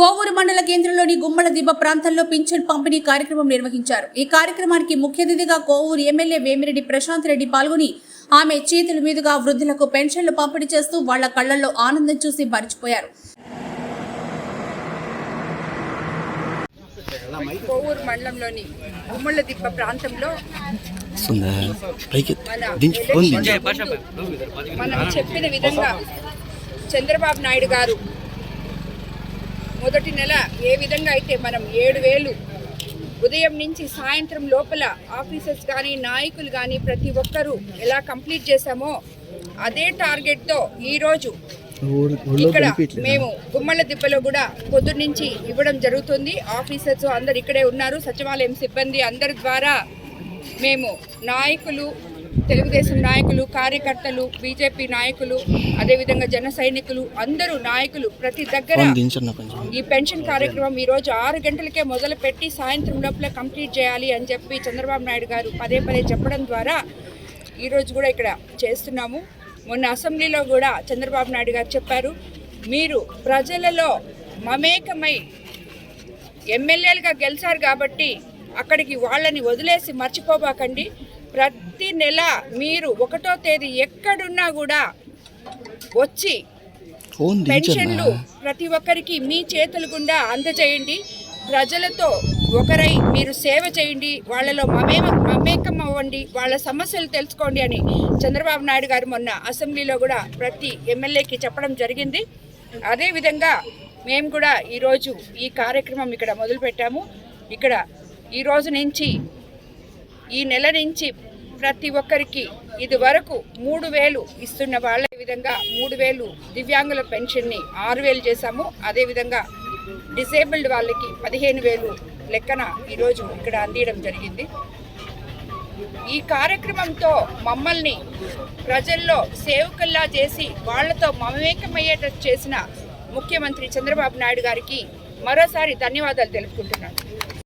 కోవూరు మండల కేంద్రంలోని గుమ్మల దిబ్బ ప్రాంతంలో పింఛన్ పంపిణీ కార్యక్రమం నిర్వహించారు. ఈ కార్యక్రమానికి ముఖ్య అతిథిగా కోవూరు ఎమ్మెల్యే వేమిరెడ్డి ప్రశాంత్ రెడ్డి పాల్గొని ఆమె చేతుల మీదుగా వృద్ధులకు పెన్షన్లు పంపిణీ చేస్తూ వాళ్ళ కళ్ళల్లో ఆనందం చూసి మరిచిపోయారు. కోవూరు మండలంలోని గుమ్మళ్ళ దిబ్బ ప్రాంతంలో మనం చెప్పిన విధంగా చంద్రబాబు నాయుడు గారు మొదటి నెల ఏ విధంగా అయితే మనం ఏడు వేలు ఉదయం నుంచి సాయంత్రం లోపల ఆఫీసర్స్ కానీ నాయకులు కానీ ప్రతి ఒక్కరూ ఎలా కంప్లీట్ చేశామో అదే టార్గెట్తో ఈరోజు ఇక్కడ మేము గుమ్మళ్ళ దిబ్బలో కూడా పొద్దున్నుంచి ఇవ్వడం జరుగుతుంది. ఆఫీసర్స్ అందరు ఇక్కడే ఉన్నారు. సచివాలయం సిబ్బంది అందరి ద్వారా మేము నాయకులు తెలుగుదేశం నాయకులు కార్యకర్తలు బీజేపీ నాయకులు అదేవిధంగా జన సైనికులు అందరూ నాయకులు ప్రతి దగ్గర ఈ పెన్షన్ కార్యక్రమం ఈ రోజు ఆరు గంటలకే మొదలు పెట్టి సాయంత్రం లోపల కంప్లీట్ చేయాలి అని చెప్పి చంద్రబాబు నాయుడు గారు పదే పదే చెప్పడం ద్వారా ఈరోజు కూడా ఇక్కడ చేస్తున్నాము. మొన్న అసెంబ్లీలో కూడా చంద్రబాబు నాయుడు గారు చెప్పారు మీరు ప్రజలలో మమేకమై ఎమ్మెల్యేలుగా గెలిచారు కాబట్టి అక్కడికి వాళ్ళని వదిలేసి మర్చిపోబాకండి. ప్రతి నెల మీరు ఒకటో తేదీ ఎక్కడున్నా కూడా వచ్చి పెన్షన్లు ప్రతి ఒక్కరికి మీ చేతుల గుండా అందజేయండి. ప్రజలతో ఒకరై మీరు సేవ చేయండి. వాళ్ళలో మమే మమేకం అవ్వండి. వాళ్ళ సమస్యలు తెలుసుకోండి అని చంద్రబాబు నాయుడు గారు మొన్న అసెంబ్లీలో కూడా ప్రతి ఎమ్మెల్యేకి చెప్పడం జరిగింది. అదేవిధంగా మేము కూడా ఈరోజు ఈ కార్యక్రమం ఇక్కడ మొదలుపెట్టాము. ఇక్కడ ఈ రోజు నుంచి ఈ నెల నుంచి ప్రతి ఒక్కరికి ఇది వరకు మూడు వేలు ఇస్తున్న వాళ్ళ విధంగా మూడు వేలు దివ్యాంగుల పెన్షన్ని ఆరు వేలు చేశాము. అదేవిధంగా డిసేబుల్డ్ వాళ్ళకి పదిహేను వేలు లెక్కన ఈరోజు ఇక్కడ అందియడం జరిగింది. ఈ కార్యక్రమంతో మమ్మల్ని ప్రజల్లో సేవకుల్లా చేసి వాళ్ళతో మమేకమయ్యేటట్టు చేసిన ముఖ్యమంత్రి చంద్రబాబు నాయుడు గారికి మరోసారి ధన్యవాదాలు తెలుపుకుంటున్నాను.